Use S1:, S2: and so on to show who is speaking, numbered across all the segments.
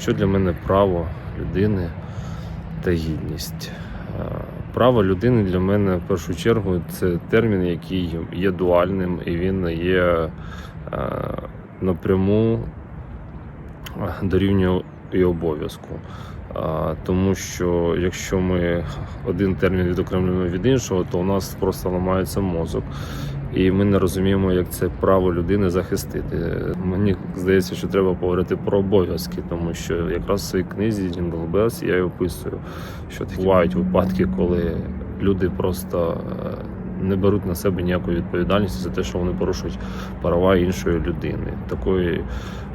S1: Що для мене право людини та гідність? Е, Право людини для мене в першу чергу це термін, який є дуальним і він є е, напряму е, дорівнює і обов'язку. Тому що якщо ми один термін відокремлюємо від іншого, то у нас просто ламається мозок. І ми не розуміємо, як це право людини захистити. Мені здається, що треба поговорити про обов'язки, тому що якраз в своїй книзі Jingle я і описую, що такі бувають випадки, коли люди просто е, не беруть на себе ніякої відповідальності за те, що вони порушують права іншої людини, такої,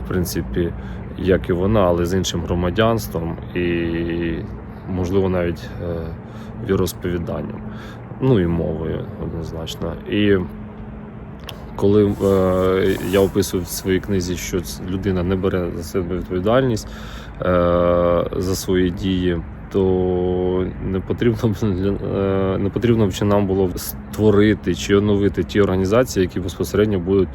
S1: в принципі, як і вона, але з іншим громадянством і, можливо, навіть е, віросповіданням, ну і мовою однозначно. І коли е, я описую в своїй книзі, що людина не бере за себе відповідальність е, за свої дії, то не потрібно е, не потрібно б чи нам було створити чи оновити ті організації, які безпосередньо будуть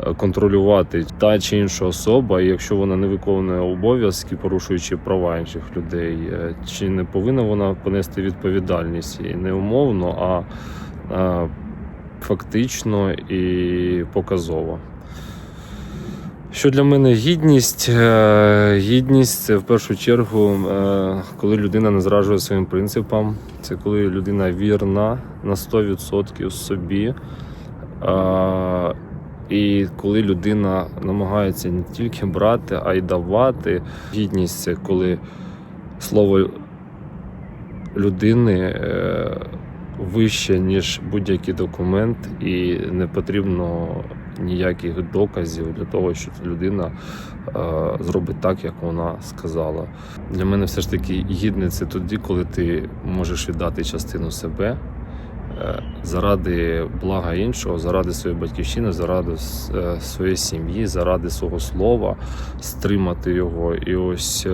S1: е, контролювати та чи інша особа, і якщо вона не виконує обов'язки, порушуючи права інших людей, е, чи не повинна вона понести відповідальність і не умовно, а, а фактично і показово. Що для мене гідність? Е, Гідність це в першу чергу, е, коли людина не зраджує своїм принципам, це коли людина вірна на 100% собі. Е, І коли людина намагається не тільки брати, а й давати. Гідність це коли слово людини вище, ніж будь-який документ, і не потрібно ніяких доказів для того, щоб людина е, зробить так, як вона сказала. Для мене все ж таки гідне це тоді, коли ти можеш віддати частину себе. е, Заради блага іншого, заради своєї батьківщини, заради е, своєї сім'ї, заради свого слова, стримати його. І ось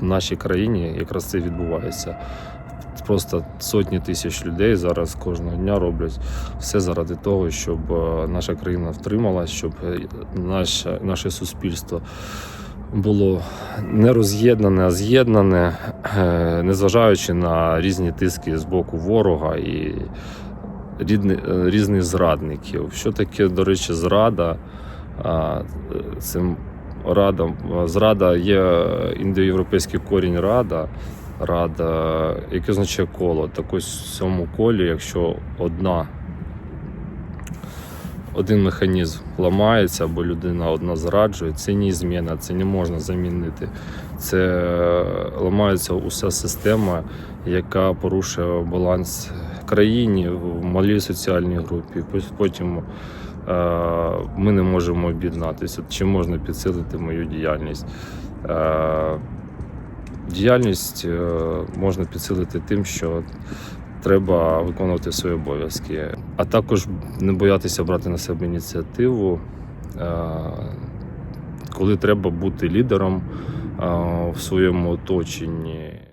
S1: в нашій країні якраз це відбувається. Просто сотні тисяч людей зараз кожного дня роблять все заради того, щоб е, наша країна втрималась, щоб е, наше, наше суспільство було не роз'єднане, а з'єднане, е, незважаючи на різні тиски з боку ворога і різних зрадників. Що таке, до речі, зрада? А, е, Це рада. Зрада є індоєвропейський корінь рада. Рада, яке означає коло. Так ось в цьому колі, якщо одна один механізм ламається, або людина одна зраджує, це не зміна, це не можна замінити. Це е, ламається уся система, яка порушує баланс країні, в малій соціальній групі. Потім е, ми не можемо об'єднатися. Чи можна підсилити мою діяльність? Діяльність е, можна підсилити тим, що треба виконувати свої обов'язки, а також не боятися брати на себе ініціативу, е, коли треба бути лідером е, в своєму оточенні.